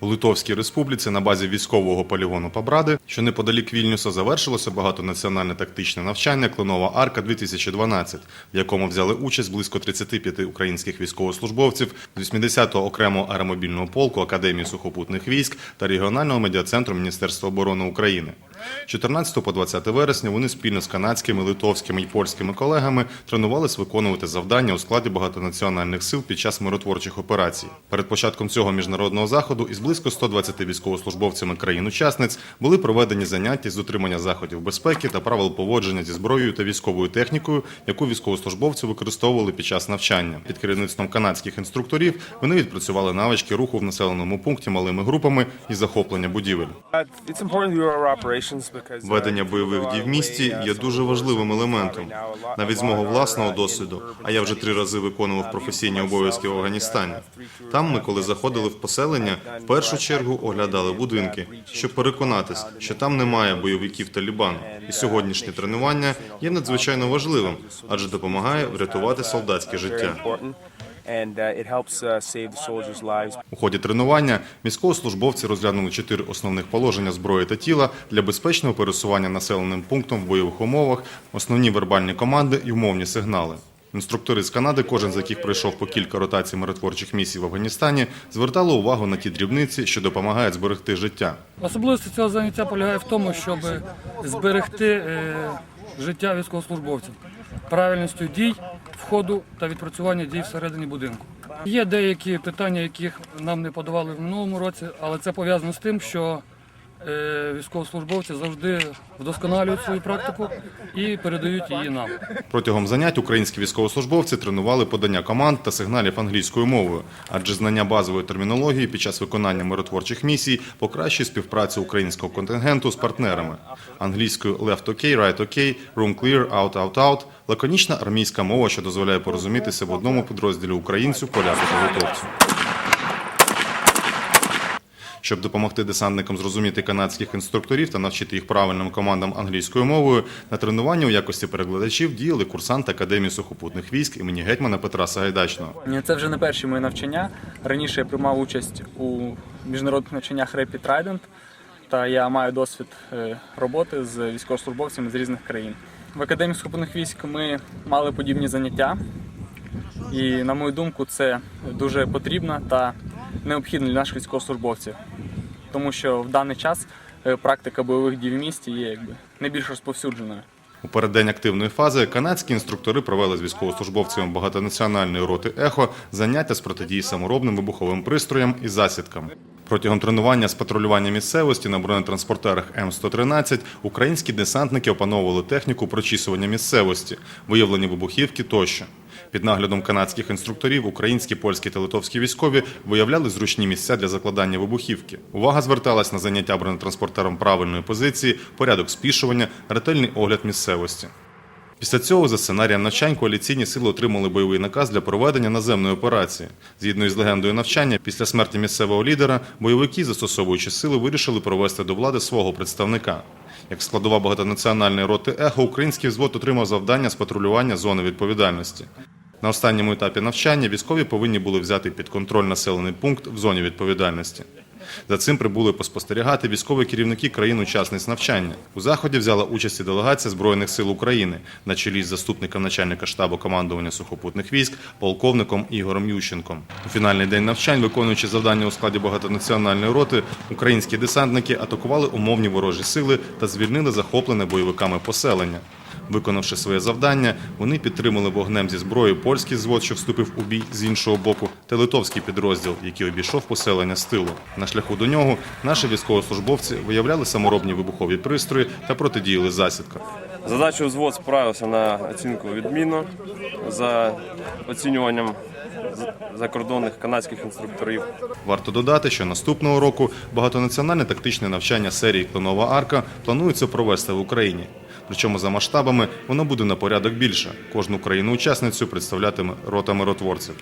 У Литовській республіці на базі військового полігону Пабради, що неподалік Вільнюса, завершилося багатонаціональне тактичне навчання Клинова Арка 2012, в якому взяли участь близько 35 українських військовослужбовців з 80-го окремого аеромобільного полку Академії сухопутних військ та регіонального медіа-центру Міністерства оборони України. 14 по 20 вересня вони спільно з канадськими, литовськими і польськими колегами тренувались виконувати завдання у складі багатонаціональних сил під час миротворчих операцій. Перед початком цього міжнародного заходу із близько 120 військовослужбовцями країн-учасниць були проведені заняття з дотримання заходів безпеки та правил поводження зі зброєю та військовою технікою, яку військовослужбовці використовували під час навчання. Під керівництвом канадських інструкторів вони відпрацювали навички руху в населеному пункті малими групами і захоплення будівель. Ведення бойових дій в місті є дуже важливим елементом, навіть з мого власного досвіду. А я вже три рази виконував професійні обов'язки в Афганістані. Там ми, коли заходили в поселення, в першу чергу оглядали будинки, щоб переконатись, що там немає бойовиків Талібану. І сьогоднішнє тренування є надзвичайно важливим, адже допомагає врятувати солдатське життя. Uh, uh. У ході тренування військовослужбовці розглянули чотири основних положення зброї та тіла для безпечного пересування населеним пунктом в бойових умовах, основні вербальні команди і умовні сигнали. Інструктори з Канади, кожен з яких пройшов по кілька ротацій миротворчих місій в Афганістані, звертали увагу на ті дрібниці, що допомагають зберегти життя. Особливість цього заняття полягає в тому, щоб зберегти е, життя військовослужбовців, правильністю дій, входу та відпрацювання дій всередині будинку. Є деякі питання, яких нам не подавали в минулому році, але це пов'язано з тим, що військовослужбовці завжди вдосконалюють свою практику і передають її нам. Протягом занять українські військовослужбовці тренували подання команд та сигналів англійською мовою, адже знання базової термінології під час виконання миротворчих місій покращує співпрацю українського контингенту з партнерами. Англійською left OK, right OK, room clear, out, out, out – лаконічна армійська мова, що дозволяє порозумітися в одному підрозділі українцю, поляку та литовцю. Щоб допомогти десантникам зрозуміти канадських інструкторів та навчити їх правильним командам англійською мовою, на тренуванні у якості перекладачів діяли курсанти Академії сухопутних військ імені гетьмана Петра Сагайдачного. Це вже не перші мої навчання. Раніше я приймав участь у міжнародних навчаннях Rapid Trident, та я маю досвід е, роботи з військовослужбовцями з різних країн. В Академії сухопутних військ ми мали подібні заняття, і, на мою думку, це дуже потрібно та необхідно для наших військовослужбовців, тому що в даний час е, практика бойових дій в місті є якби найбільш розповсюдженою. У переддень активної фази канадські інструктори провели з військовослужбовцями багатонаціональної роти ехо заняття з протидії саморобним вибуховим пристроям і засідкам. Протягом тренування з патрулювання місцевості на бронетранспортерах М113 українські десантники опановували техніку прочісування місцевості, виявлення вибухівки тощо. Під наглядом канадських інструкторів українські, польські та литовські військові виявляли зручні місця для закладання вибухівки. Увага зверталась на заняття бронетранспортером правильної позиції, порядок спішування, ретельний огляд місцевості. Після цього за сценарієм навчань коаліційні сили отримали бойовий наказ для проведення наземної операції. Згідно із легендою навчання, після смерті місцевого лідера бойовики, застосовуючи сили, вирішили провести до влади свого представника. Як складова багатонаціональної роти ехо, український взвод отримав завдання з патрулювання зони відповідальності. На останньому етапі навчання військові повинні були взяти під контроль населений пункт в зоні відповідальності. За цим прибули поспостерігати військові керівники країн-учасниць навчання. У заході взяла участь і делегація Збройних сил України на чолі з заступником начальника штабу командування сухопутних військ, полковником Ігорем Ющенком. У фінальний день навчань, виконуючи завдання у складі багатонаціональної роти, українські десантники атакували умовні ворожі сили та звільнили захоплене бойовиками поселення. Виконавши своє завдання, вони підтримали вогнем зі зброї польський звод, що вступив у бій з іншого боку, та литовський підрозділ, який обійшов поселення з тилу. На шляху до нього наші військовослужбовці виявляли саморобні вибухові пристрої та протидіяли засідкам. Задачу взвод справився на оцінку відмінно за оцінюванням закордонних канадських інструкторів. Варто додати, що наступного року багатонаціональне тактичне навчання серії Клинова арка планується провести в Україні. Причому за масштабами воно буде на порядок більше. Кожну країну-учасницю представлятиме рота миротворців.